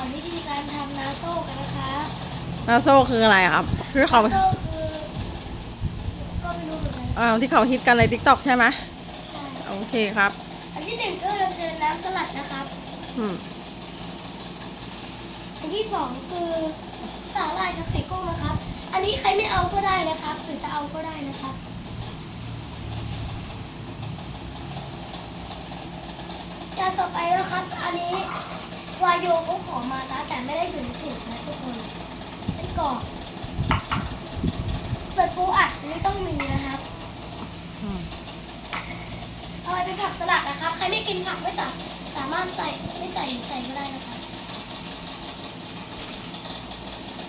อนวิธีการทำนาโซ่กันนะคะนาโซ่คืออะไรครับที่เขานาโซ่คือก็ไม่รู้เหมือนกันอ่าที่เขาฮิตกันในทิกตอกใช่ไหมใช่โอเคครับ อันที่หนึ่งก็เราจะน้ำสลัดนะครับอืมอันที่สองคือสาหร่ายกับไข่กุ้งนะครับ อันนี้ใครไม่เอาก็ได้นะครับ หรือจะเอาก็ได้นะครับจานต่อไปนะครับ อันนี้ วายโยเขาขอมานะแต่ไม่ได้อยู่ในสูตรนะทุกคนไส้กรอกส่วนปูอัดนนี้ต้องมีนะครับอืมเอาไปเป็นผักสลัดนะครับ ใครไม่กินผักไม่สาสามารถใส่ไม่ใส่ใส่ก็ได้นะครับ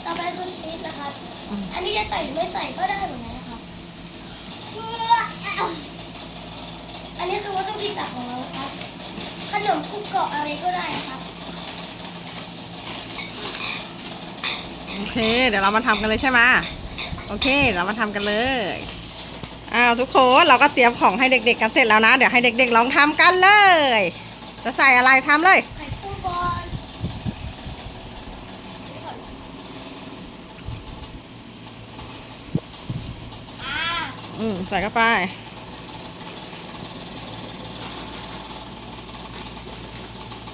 ต่อไปคือชีสนะครับอ,อันนี้จะใส่หรือไม่ใส่ก็ได้เหมือนกันนะครับ อันนี้คือวัตถุดิบหลักของเราครับ ขนมกุกเกาะอะไรก็ได้นะครับ โอเค เดี๋ยวเรามาทำกันเลยใช่ไหมโอเค เรามาทำกันเลยอ้าวทุกคนเราก็เตรียมของให้เด็ก ๆ กันเสร็จแล้วนะ เดี๋ยวให้เด็ก ๆ ลองทำกันเลย จะใส่อะไรทำเลยไข่กุ้งบอลอ่าอืมใส่เข้าไป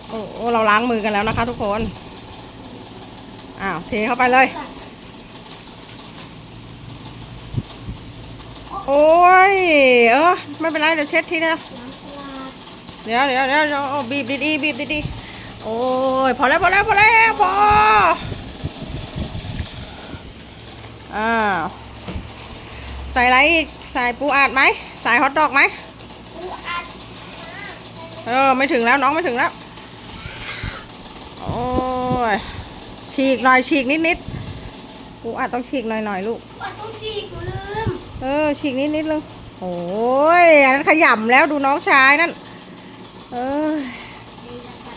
โอโอ้เราล้างมือกันแล้วนะคะทุกคน อ้าวเทเข้าไปเลย โอ้ย เออไม่เป็นไรเดี๋ยวเช็ดทีนะเดี๋ยวเดี๋ยวเดี๋ยวเดี๋ยวเอาบีบดีๆบีบดีๆโอ้ยพอแล้วพอแล้วพอแล้วพออ้าวใส่อะไรอีกใส่ปูอัดไหมใส่ฮอทดอกไหมเออไม่ถึงแล้วน้องไม่ถึงแล้ว โอ้ย ฉีกหน่อยฉีกนิดนิดๆปูอัดต้องฉีกหน่อยหน่อยลูกปูอัดต้องฉีกหนูลืมเออฉีกนิดนิดนึงโอ้ยอันนั้นขยำแล้วดูน้องชายนั่นเออนี่นะคะ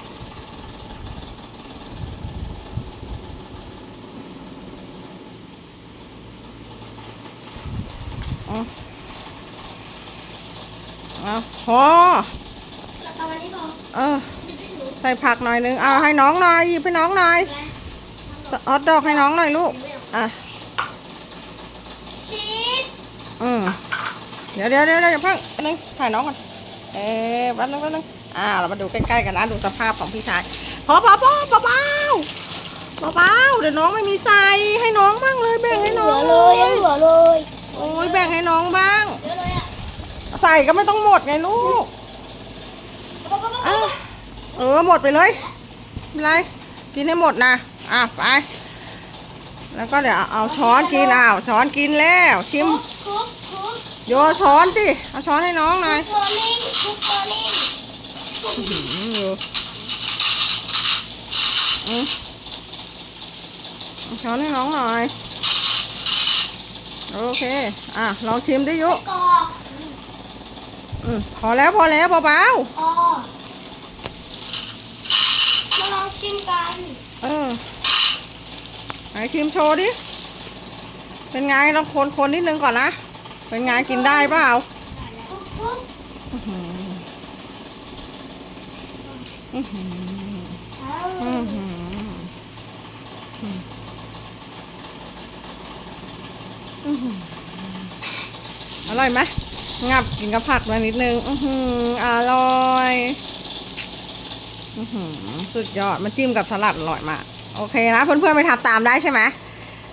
เอาเอาพอแล้วก็วันนี้พอเออจะได้หนูใส่ผักหน่อยนึง เอาให้น้องหน่อยหยิบให้น้องหน่อย แล้วฮอตดอกให้น้องหน่อยลูก อะ ชีสอืมเดี๋ยวเดี๋ยวเดี๋ยวเดี๋ยวอย่าเพิ่งแป๊บนึงถ่ายน้องก่อน เอ๊ะแป๊บนึงแป๊บนึงอ่า เรามาดูใกล้ๆกันนะ ดูสภาพของพี่ชายพอพอพอเบาเบาเบาๆเดี๋ยวน้องไม่มีใส่ให้น้องบ้างเลย แบ่งให้เหน้ลืองอเลยยังเหลือเลย โอ้ยแบ่งให้น้องบ้าง เยอะเลยอะ ใส่ก็ไม่ต้องหมดไงลูกปั๊บปั๊บปั๊บอะเออหมดไปเลยไม่เป็นไรกินให้หมดนะอะไป แล้วก็เดี๋ยวเอาช้อนกินอ้าวช้อนกินแล้วชิมคุกคุกคุกโยนช้อนดิเอาช้อนให้น้องหน่อยคุกโมนิ่งคุกโมนิ่งอืมอยู่อืมเอาช้อนให้น้องหน่อยโอเคอะลองชิมดิยุกรอกอืมพอแล้วพอแล้วเบาพอมาลองกินกัน ๆเออ ไหนชิมโชว์ดิ เป็นไงลองคนคนนิดนึงก่อนนะ เป็นไงกินได้เปล่าอร่อยไหมงับกินกับผักมานิดนึง อือหืออร่อย อือหือสุดยอด มันจิ้มกับสลัดอร่อยมาก โอเคนะ เพื่อนๆไปทำตามได้ใช่ไหม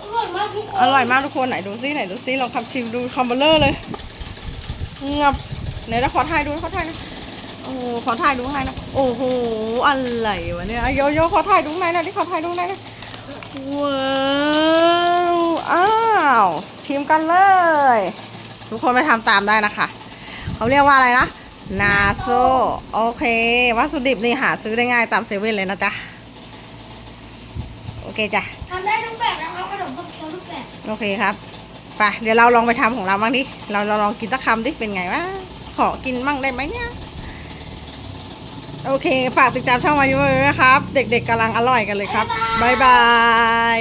อร่อยมากทุกคนอร่อยมากทุกคนไหนดูซิไหนดูซิลองขับชิมดูคอมเบลเลอร์เลยงับไหนนะขอถ่ายดูขอถ่ายนะโอ้ขอถ่ายดูข้างในนะโอ้โหอะไรวะเนี่ยโยโย่ขอถ่ายดูข้างในหน่อยดิขอถ่ายดูข้างในนะว้าวอ้าวชิมกันเลย ทุกคนไปทำตามได้นะคะเขาเรียกว่าอะไรนะนาโซโอเควัตถุดิบนี่หาซื้อได้ง่ายตามเซเว่นเลยนะจ๊ะ อเคจ้ะทำได้ทุกแบบนะครับขนมปังเคียวทุกแบบโอเคครับไปเดี๋ยวเราลองไปทำของเราบ้างดิเราเราลองกินสักคำดิเป็นไงวะขอกินบ้างได้ไหมเนี่ยโอเค ฝากติดตามช่องมายุ้ยนะครับ เด็กๆกำลังอร่อยกันเลยครับ บ๊ายบาย